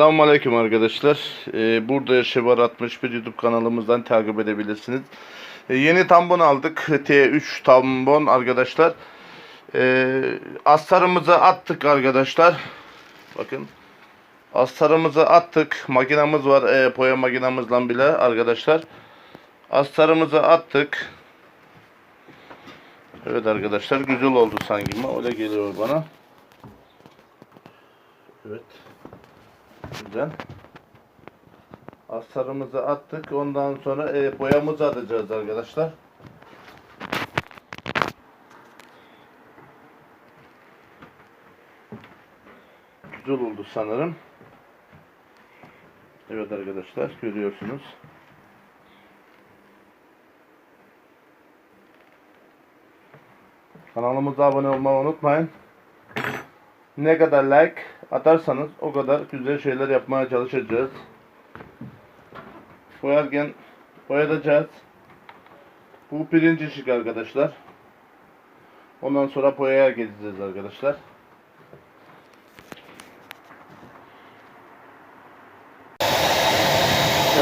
Selamünaleyküm arkadaşlar. Ee, burada Yaşavar 61 YouTube kanalımızdan takip edebilirsiniz. Ee, yeni tambon aldık. T3 tambon arkadaşlar. Ee, astarımızı attık arkadaşlar. Bakın. Astarımızı attık. Makinamız var. E, poya makinamızla bile arkadaşlar. Astarımızı attık. Evet arkadaşlar güzel oldu sanki öyle geliyor bana. Evet. Güzel. Astarımızı attık. Ondan sonra e, boyamızı atacağız arkadaşlar. Güzel oldu sanırım. Evet arkadaşlar görüyorsunuz. Kanalımıza abone olmayı unutmayın. Ne kadar like atarsanız o kadar güzel şeyler yapmaya çalışacağız. Boyarken boyatacağız. Bu birinci şık arkadaşlar. Ondan sonra boyaya geçeceğiz arkadaşlar.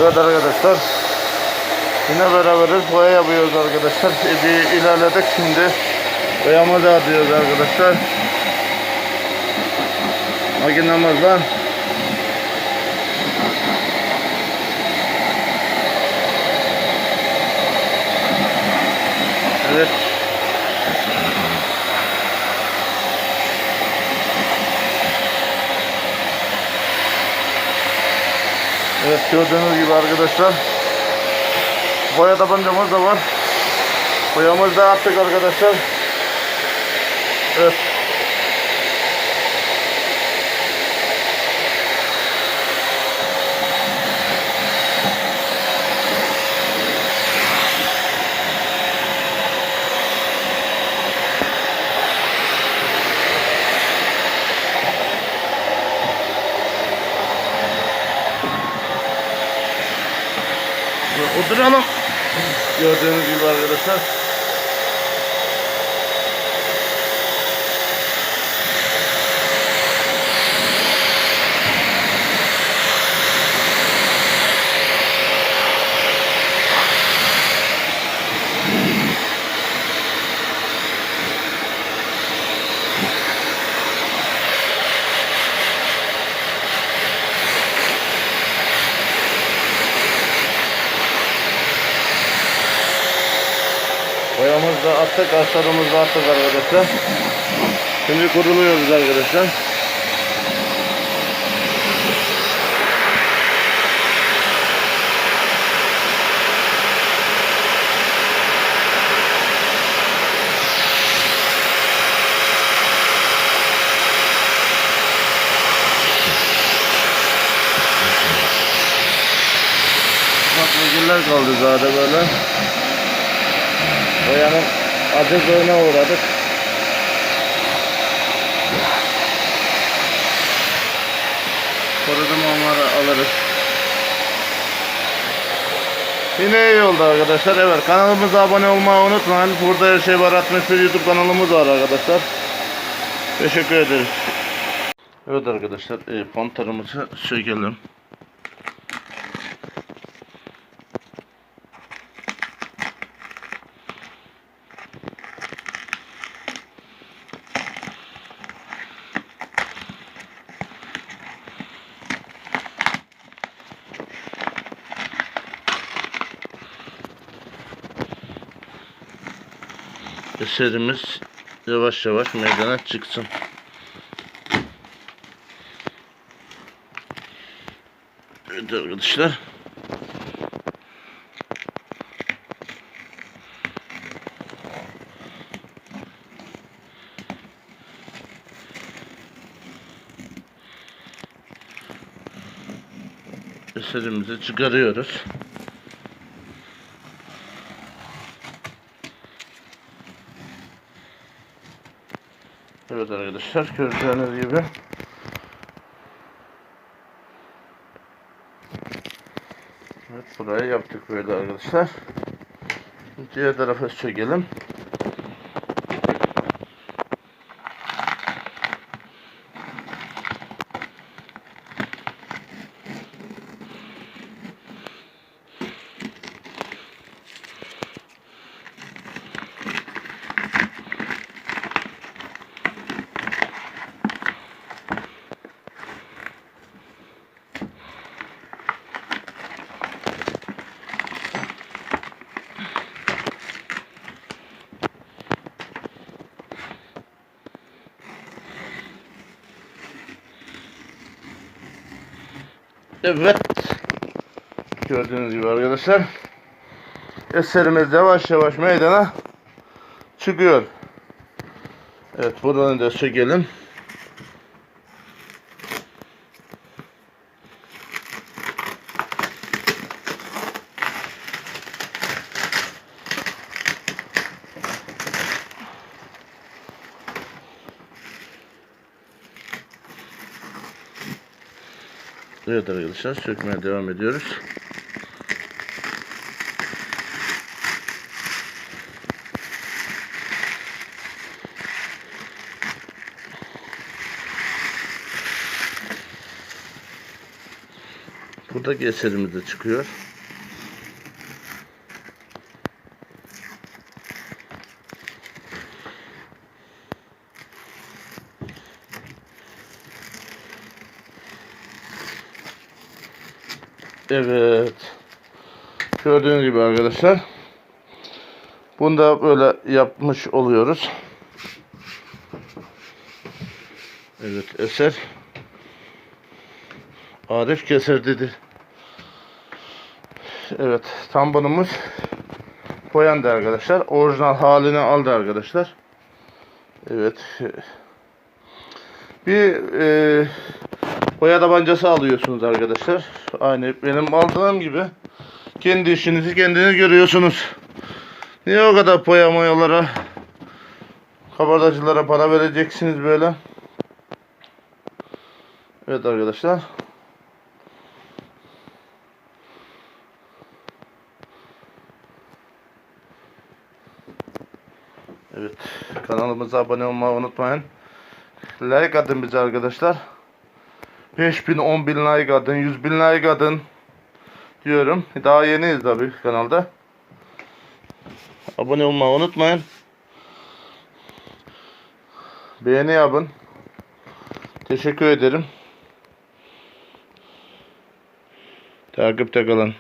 Evet arkadaşlar. Yine beraberiz. Boya yapıyoruz arkadaşlar. Bir ilerledik şimdi. Boyama da atıyoruz arkadaşlar. Makinamız var. Evet. Evet gördüğünüz gibi arkadaşlar. Boya tabancamız da var. Boyamızı da attık arkadaşlar. Evet. Oturalım. Gördüğünüz gibi arkadaşlar. Boyamızı da attık, astarımızı da attık arkadaşlar. Şimdi kuruluyoruz arkadaşlar. Bak kaldı zaten böyle. Boyanın acılığına uğradık. Korudum onları alırız. Yine iyi oldu arkadaşlar. Evet kanalımıza abone olmayı unutmayın. Burada her şey var 61 YouTube kanalımız var arkadaşlar. Teşekkür ederiz. Evet arkadaşlar e, pantarımızı sökelim. Eserimiz yavaş yavaş meydana çıksın. Evet arkadaşlar. Eserimizi çıkarıyoruz. Evet arkadaşlar gördüğünüz gibi Evet burayı yaptık böyle arkadaşlar. Diğer tarafa çekelim. Evet. Gördüğünüz gibi arkadaşlar. Eserimiz yavaş yavaş meydana çıkıyor. Evet buradan da çekelim. Evet arkadaşlar sökmeye devam ediyoruz. Buradaki eserimiz de çıkıyor. Evet. Gördüğünüz gibi arkadaşlar. Bunu da böyle yapmış oluyoruz. Evet eser. Arif keser dedi. Evet tamponumuz boyandı arkadaşlar. Orijinal halini aldı arkadaşlar. Evet. Bir e, boya tabancası alıyorsunuz arkadaşlar. Aynı benim aldığım gibi. Kendi işinizi kendiniz görüyorsunuz. Niye o kadar boya moyalara kabardacılara para vereceksiniz böyle? Evet arkadaşlar. Evet. Kanalımıza abone olmayı unutmayın. Like atın bize arkadaşlar. 5000, 10.000 like atın, 100.000 like atın diyorum. Daha yeniyiz tabii kanalda. Abone olmayı unutmayın. Beğeni yapın. Teşekkür ederim. Takipte kalın.